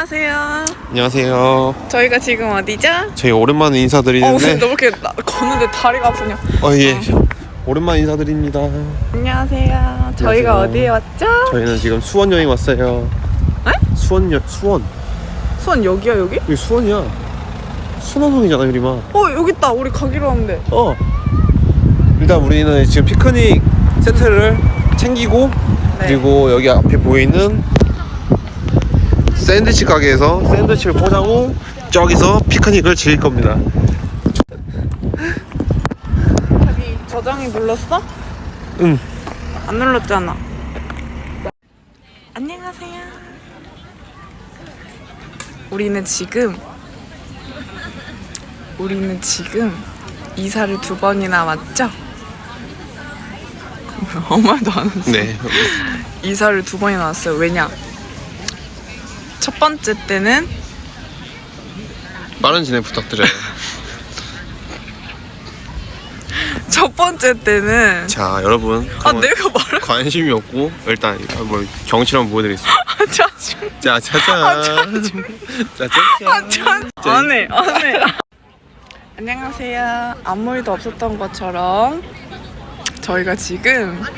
안녕하세요. 안녕하세요. 저희가 지금 어디죠? 저희 오랜만에 어, 근데 인사드리는데, 너왜 이렇게 나, 걷는데 다리가 아프냐? 어, 예. 오랜만에 인사드립니다. 안녕하세요. 저희가 안녕하세요. 어디에 왔죠? 저희는 지금 수원 여행 왔어요. 에? 수원 여, 수원. 수원 여기야 여기? 여기 수원이야. 순호동이잖아, 유리마. 어 여기 있다. 우리 가기로 하는데. 어. 일단 우리는 지금 피크닉 세트를 챙기고, 네. 그리고 여기 앞에 보이는 샌드위치 가게에서 샌드위치를 포장하고, 저기서 피크닉을 즐길 겁니다. 자기 저장이 눌렀어? 응. 안 눌렀잖아. 안녕하세요. 우리는 지금 우리는 지금 이사를 두 번이나 왔죠? 아무 말도 안 했어. 네. 이사를 두 번이나 왔어요. 왜냐? 첫 번째 때는 빠른 진행 부탁드려요. 첫 번째 때는 자, 여러분. 아 그러면 내가 말을 관심이 없고 일단 뭐 경치 한번 보여드리겠습니다. 하지 자, 짜잔. 자, 짜잔. 안해 안해 안녕하세요 아무 일도 없었던 것처럼 저희가 지금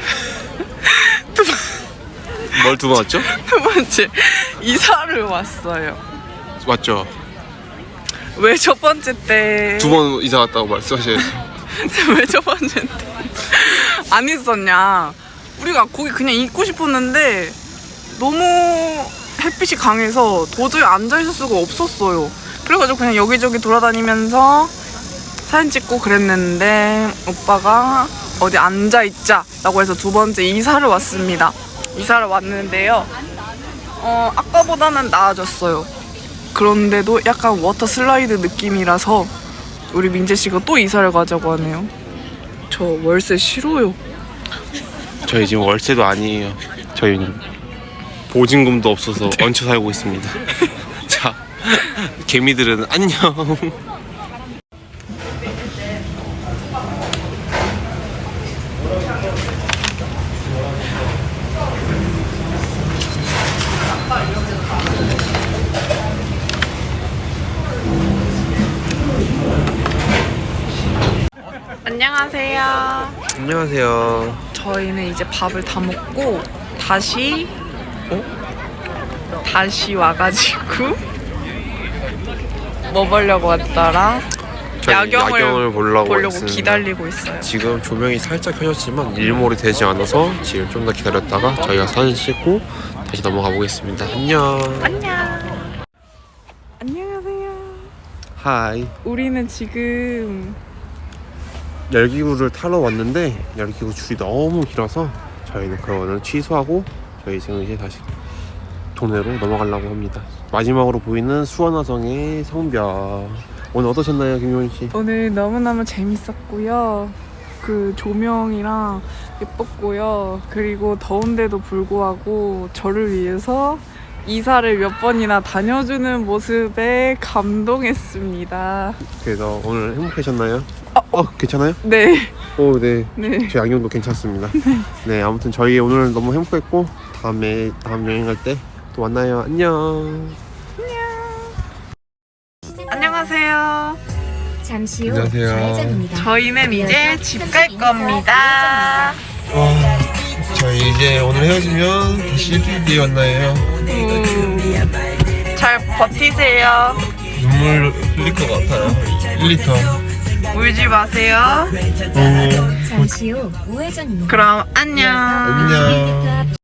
뭘 두 번 왔죠? 두 번째 이사를 왔어요 맞죠. 왜 첫 번째 때 두 번 이사 왔다고 말씀하셔야죠. 왜첫 번째 때 안 있었냐 우리가 거기 그냥 있고 싶었는데 너무 햇빛이 강해서 도저히 앉아 있을 수가 없었어요 그래가지고 그냥 여기저기 돌아다니면서 사진 찍고 그랬는데 오빠가 어디 앉아 있자 라고 해서 두 번째 이사를 왔습니다 이사를 왔는데요 어 아까보다는 나아졌어요 그런데도 약간 워터 슬라이드 느낌이라서 우리 민재 씨가 또 이사를 가자고 하네요. 저 월세 싫어요. 저희 지금 월세도 아니에요. 저희는 보증금도 없어서 얹혀 살고 있습니다. 자, 개미들은 안녕. 안녕하세요. 안녕하세요. 저희는 이제 밥을 다 먹고 다시 어? 다시 와가지고 뭐 보려고 왔더라? 저희 야경을, 야경을 보려고 보려고. 기다리고 있어요. 지금 조명이 살짝 켜졌지만 일몰이 되지 않아서 지금 좀 더 기다렸다가 저희가 사진 찍고 다시 넘어가 보겠습니다. 안녕. 안녕. 안녕하세요. 하이. 우리는 지금 열기구를 타러 왔는데 열기구 줄이 너무 길어서 저희는 그거는 취소하고 저희 지금 이제 다시 동네로 넘어가려고 합니다. 마지막으로 보이는 수원화성의 성벽. 오늘 어떠셨나요, 김효은 씨? 오늘 너무너무 재밌었고요. 그 조명이랑 예뻤고요. 그리고 더운데도 불구하고 저를 위해서 이사를 몇 번이나 다녀주는 모습에 감동했습니다. 그래서 오늘 행복하셨나요? 어, 괜찮아요? 네, 오, 네. 네. 제 안경도 괜찮습니다. 네, 아무튼 저희 오늘 너무 행복했고 다음에 다음 여행 갈 때 또 만나요. 안녕. 안녕하세요. 잠시 후 안녕하세요. 좌회전입니다. 저희는 이제 집 갈 겁니다. 와, 저희 이제 오늘 헤어지면 다시 일주일 뒤에 만나요. 음, 잘 버티세요. 눈물 흘릴 것 같아요. 1리터. 울지 마세요. 오, 잠시 후 우회전입니다. 그럼 안녕. 안녕.